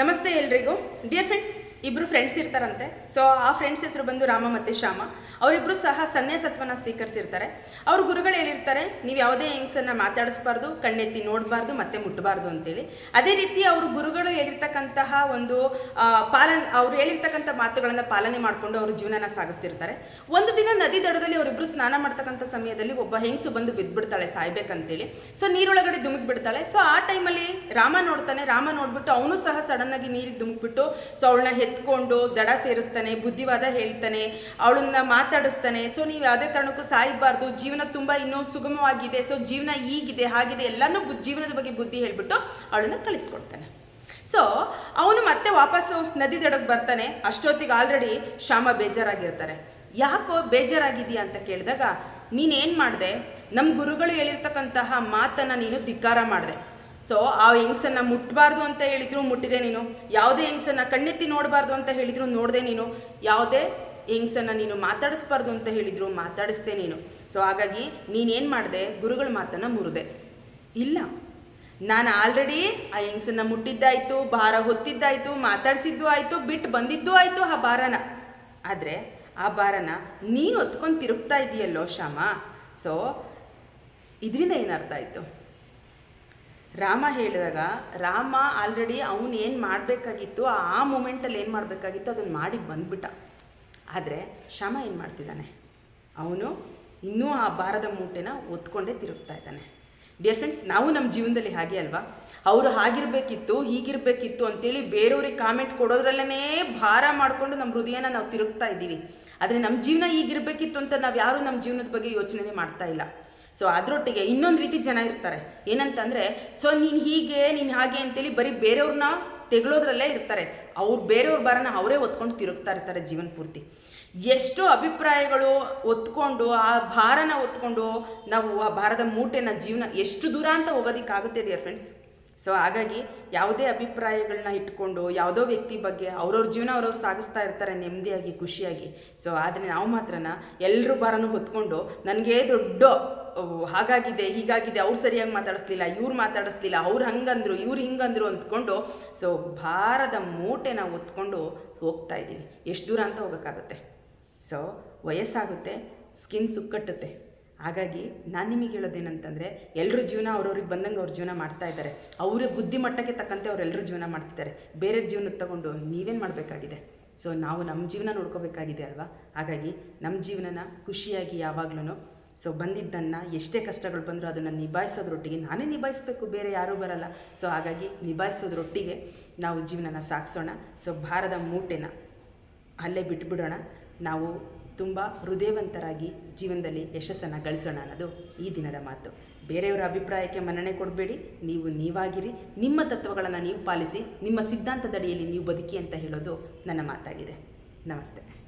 ನಮಸ್ತೆ ಎಲ್ರಿಗೂ. Dear friends ಇಬ್ರು ಫ್ರೆಂಡ್ಸ್ ಇರ್ತಾರಂತೆ. ಸೊ ಆ ಫ್ರೆಂಡ್ಸ್ ಹೆಸರು ಬಂದು ರಾಮ ಮತ್ತು ಶ್ಯಾಮ. ಅವರಿಬ್ಬರು ಸಹ ಸನ್ಯಾಸತ್ವನ ಸ್ವೀಕರಿಸಿರ್ತಾರೆ. ಅವ್ರ ಗುರುಗಳು ಹೇಳಿರ್ತಾರೆ, ನೀವು ಯಾವುದೇ ಹೆಂಗ್ಸನ್ನ ಮಾತಾಡಿಸ್ಬಾರ್ದು, ಕಣ್ಣೆತ್ತಿ ನೋಡಬಾರ್ದು, ಮತ್ತೆ ಮುಟ್ಟಬಾರ್ದು ಅಂತೇಳಿ. ಅದೇ ರೀತಿ ಅವರು ಗುರುಗಳು ಹೇಳಿರ್ತಕ್ಕಂತಹ ಒಂದು ಪಾಲನ್, ಅವ್ರು ಹೇಳಿರ್ತಕ್ಕಂಥ ಮಾತುಗಳನ್ನು ಪಾಲನೆ ಮಾಡಿಕೊಂಡು ಅವರು ಜೀವನನ ಸಾಗಿಸ್ತಿರ್ತಾರೆ. ಒಂದು ದಿನ ನದಿ ದಡದಲ್ಲಿ ಅವರಿಬ್ಬರು ಸ್ನಾನ ಮಾಡ್ತಕ್ಕಂಥ ಸಮಯದಲ್ಲಿ ಒಬ್ಬ ಹೆಂಗಸು ಬಂದು ಬಿದ್ದುಬಿಡ್ತಾಳೆ ಸಾಯ್ಬೇಕಂತೇಳಿ ಸೊ ನೀರೊಳಗಡೆ ಧುಮುಕ್ ಬಿಡ್ತಾಳೆ. ಸೊ ಆ ಟೈಮಲ್ಲಿ ರಾಮ ನೋಡ್ತಾನೆ. ರಾಮ ನೋಡ್ಬಿಟ್ಟು ಅವನು ಸಹ ಸಡನ್ ಆಗಿ ನೀರಿಗೆ ಧುಮುಕ್ಬಿಟ್ಟು, ಸೊ, ಅವಳನ್ನ ಎತ್ಕೊಂಡು ದಡ ಸೇರಿಸ್ತಾನೆ, ಬುದ್ಧಿವಾದ ಹೇಳ್ತಾನೆ, ಅವಳನ್ನ ಮಾತಾಡಿಸ್ತಾನೆ. ಸೊ ನೀವು ಯಾವುದೇ ಕಾರಣಕ್ಕೂ ಸಾಯಬಾರ್ದು. ಜೀವನ ತುಂಬ ಇನ್ನೂ ಸುಗಮವಾಗಿದೆ. ಸೊ ಜೀವನ ಈಗಿದೆ, ಹಾಗಿದೆ, ಎಲ್ಲನೂ ಜೀವನದ ಬಗ್ಗೆ ಬುದ್ಧಿ ಹೇಳ್ಬಿಟ್ಟು ಅವಳನ್ನ ಕಳಿಸ್ಕೊಡ್ತಾನೆ. ಸೊ ಅವನು ಮತ್ತೆ ವಾಪಸ್ಸು ನದಿ ದಡಕ್ಕೆ ಬರ್ತಾನೆ. ಅಷ್ಟೊತ್ತಿಗೆ ಆಲ್ರೆಡಿ ಶ್ಯಾಮ ಬೇಜಾರಾಗಿರ್ತಾರೆ. ಯಾಕೋ ಬೇಜಾರಾಗಿದೆಯಾ ಅಂತ ಕೇಳಿದಾಗ, ನೀನೇನು ಮಾಡಿದೆ? ನಮ್ಮ ಗುರುಗಳು ಹೇಳಿರ್ತಕ್ಕಂತಹ ಮಾತನ್ನು ನೀನು ಧಿಕ್ಕಾರ ಮಾಡಿದೆ. ಸೊ ಆ ಹೆಂಗ್ಸನ್ನ ಮುಟ್ಟಬಾರ್ದು ಅಂತ ಹೇಳಿದ್ರು ಮುಟ್ಟಿದೆ ನೀನು. ಯಾವುದೇ ಹೆಂಗ್ಸನ್ನ ಕಣ್ಣೆತ್ತಿ ನೋಡಬಾರ್ದು ಅಂತ ಹೇಳಿದ್ರು ನೋಡಿದೆ ನೀನು. ಯಾವುದೇ ಹೆಂಗ್ಸನ್ನು ನೀನು ಮಾತಾಡಿಸ್ಬಾರ್ದು ಅಂತ ಹೇಳಿದ್ರು ಮಾತಾಡಿಸ್ದೆ ನೀನು. ಸೊ ಹಾಗಾಗಿ ನೀನೇನು ಮಾಡಿದೆ? ಗುರುಗಳ ಮಾತನ್ನು ಮುರಿದೆ. ಇಲ್ಲ. ನಾನು ಆಲ್ರೆಡಿ ಆ ಹೆಂಗ್ಸನ್ನ ಮುಟ್ಟಿದ್ದಾಯಿತು, ಭಾರ ಹೊತ್ತಿದ್ದಾಯಿತು, ಮಾತಾಡಿಸಿದ್ದು ಆಯಿತು, ಬಿಟ್ಟು ಬಂದಿದ್ದು ಆಯಿತು ಆ ಭಾರನ. ಆದರೆ ಆ ಭಾರನ ನೀನು ಹೊತ್ಕೊಂಡು ತಿರುಗ್ತಾ ಇದೆಯಲ್ಲೋ ಶ್ಯಾಮ? ಸೊ ಇದರಿಂದ ಏನರ್ಥ ಆಯಿತು? ರಾಮ ಹೇಳಿದಾಗ, ರಾಮ, ಆಲ್ರೆಡಿ ಅವನು ಏನು ಮಾಡಬೇಕಾಗಿತ್ತು, ಆ ಮೂಮೆಂಟಲ್ಲಿ ಏನು ಮಾಡಬೇಕಾಗಿತ್ತು ಅದನ್ನು ಮಾಡಿ ಬಂದ್ಬಿಟ್ಟ. ಆದರೆ ಶಮ ಏನು ಮಾಡ್ತಿದ್ದಾನೆ? ಅವನು ಇನ್ನೂ ಆ ಭಾರದ ಮೂಟೆನ ಒತ್ಕೊಂಡೇ ತಿರುಗ್ತಾ ಇದ್ದಾನೆ. ಡಿಯರ್ ಫ್ರೆಂಡ್ಸ್ ನಾವು ನಮ್ಮ ಜೀವನದಲ್ಲಿ ಹಾಗೆ ಅಲ್ವಾ? ಅವರು ಹಾಗಿರಬೇಕಿತ್ತು, ಹೀಗಿರಬೇಕಿತ್ತು ಅಂತೇಳಿ ಬೇರೆಯವ್ರಿಗೆ ಕಾಮೆಂಟ್ ಕೊಡೋದ್ರಲ್ಲೇ ಭಾರ ಮಾಡಿಕೊಂಡು ನಮ್ಮ ಹೃದಯನ ನಾವು ತಿರುಗ್ತಾ ಇದ್ದೀವಿ. ಆದರೆ ನಮ್ಮ ಜೀವನ ಹೀಗಿರಬೇಕಿತ್ತು ಅಂತ ನಾವು ಯಾರೂ ನಮ್ಮ ಜೀವನದ ಬಗ್ಗೆ ಯೋಚನೆ ಮಾಡ್ತಾ ಇಲ್ಲ. ಸೊ ಅದರೊಟ್ಟಿಗೆ ಇನ್ನೊಂದು ರೀತಿ ಜನ ಇರ್ತಾರೆ. ಏನಂತಂದರೆ ಸೊ ನೀನು ಹೀಗೆ, ನೀನು ಹಾಗೆ ಅಂತೇಳಿ ಬರೀ ಬೇರೆಯವ್ರನ್ನ ತೆಗಳೋದ್ರಲ್ಲೇ ಇರ್ತಾರೆ. ಅವ್ರು ಬೇರೆಯವ್ರ ಭಾರನ ಅವರೇ ಹೊತ್ಕೊಂಡು ತಿರುಗ್ತಾ ಇರ್ತಾರೆ ಜೀವನ ಪೂರ್ತಿ. ಎಷ್ಟೋ ಅಭಿಪ್ರಾಯಗಳು ಒತ್ಕೊಂಡು, ಆ ಭಾರನ ಒತ್ಕೊಂಡು ನಾವು ಆ ಭಾರದ ಮೂಟೆನ ಜೀವನ ಎಷ್ಟು ದೂರ ಅಂತ ಹೋಗೋದಕ್ಕಾಗುತ್ತೆ ಡಿಯರ್ ಫ್ರೆಂಡ್ಸ್ ಸೊ ಹಾಗಾಗಿ ಯಾವುದೇ ಅಭಿಪ್ರಾಯಗಳನ್ನ ಇಟ್ಕೊಂಡು, ಯಾವುದೋ ವ್ಯಕ್ತಿ ಬಗ್ಗೆ ಅವ್ರವ್ರ ಜೀವನ ಅವ್ರವ್ರು ಸಾಗಿಸ್ತಾ ಇರ್ತಾರೆ ನೆಮ್ಮದಿಯಾಗಿ, ಖುಷಿಯಾಗಿ. ಸೊ ಆದರೆ ನಾವು ಮಾತ್ರನ ಎಲ್ಲರೂ ಭಾರನೂ ಹೊತ್ಕೊಂಡು, ನನಗೆ ದೊಡ್ಡ ಹಾಗಾಗಿದೆ, ಹೀಗಾಗಿದೆ, ಅವ್ರು ಸರಿಯಾಗಿ ಮಾತಾಡಿಸ್ಲಿಲ್ಲ, ಇವ್ರು ಮಾತಾಡಿಸ್ಲಿಲ್ಲ, ಅವ್ರು ಹಂಗಂದ್ರು, ಇವ್ರು ಹಿಂಗಂದ್ರು ಅಂದ್ಕೊಂಡು ಸೊ ಭಾರದ ಮೂಟೆನ ಹೊತ್ಕೊಂಡು ಹೋಗ್ತಾ ಇದ್ದೀವಿ. ಎಷ್ಟು ದೂರ ಅಂತ ಹೋಗೋಕ್ಕಾಗುತ್ತೆ. So ವಯಸ್ಸಾಗುತ್ತೆ skin ಸುಕ್ಕಟ್ಟುತ್ತೆ. ಹಾಗಾಗಿ ನಾನು ನಿಮಗೆ ಹೇಳೋದೇನಂತಂದರೆ ಎಲ್ಲರ ಜೀವನ ಅವ್ರವ್ರಿಗೆ ಬಂದಂಗೆ ಅವ್ರ ಜೀವನ ಮಾಡ್ತಾ ಇದ್ದಾರೆ ಅವರ ಬುದ್ಧಿಮಟ್ಟಕ್ಕೆ ತಕ್ಕಂತೆ ಅವರೆಲ್ಲರೂ ಜೀವನ ಮಾಡ್ತಿದ್ದಾರೆ ಬೇರೆಯವ್ರ ಜೀವನ ತಗೊಂಡು ನೀವೇನು ಮಾಡಬೇಕಾಗಿದೆ? ಸೊ ನಾವು ನಮ್ಮ ಜೀವನ ನೋಡ್ಕೋಬೇಕಾಗಿದೆ ಅಲ್ವಾ? ಹಾಗಾಗಿ ನಮ್ಮ ಜೀವನನ ಖುಷಿಯಾಗಿ ಯಾವಾಗ್ಲೂ ಸೊ ಬಂದಿದ್ದನ್ನು ಎಷ್ಟೇ ಕಷ್ಟಗಳು ಬಂದರೂ ಅದನ್ನು ನಿಭಾಯಿಸೋದ್ರೊಟ್ಟಿಗೆ ನಾನೇ ನಿಭಾಯಿಸಬೇಕು, ಬೇರೆ ಯಾರೂ ಬರಲ್ಲ. ಸೊ ಹಾಗಾಗಿ ನಿಭಾಯಿಸೋದ್ರೊಟ್ಟಿಗೆ ನಾವು ಜೀವನನ ಸಾಗಿಸೋಣ. ಸೊ ಭಾರದ ಮೂಟೆನ ಅಲ್ಲೇ ಬಿಟ್ಬಿಡೋಣ. ನಾವು ತುಂಬ ಹೃದಯವಂತರಾಗಿ ಜೀವನದಲ್ಲಿ ಯಶಸ್ಸನ್ನು ಗಳಿಸೋಣ ಅನ್ನೋದು ಈ ದಿನದ ಮಾತು. ಬೇರೆಯವರ ಅಭಿಪ್ರಾಯಕ್ಕೆ ಮನ್ನಣೆ ಕೊಡಬೇಡಿ. ನೀವು ನೀವಾಗಿರಿ. ನಿಮ್ಮ ತತ್ವಗಳನ್ನು ನೀವು ಪಾಲಿಸಿ. ನಿಮ್ಮ ಸಿದ್ಧಾಂತದಡಿಯಲ್ಲಿ ನೀವು ಬದುಕಿ ಅಂತ ಹೇಳೋದು ನನ್ನ ಮಾತಾಗಿದೆ. ನಮಸ್ತೆ.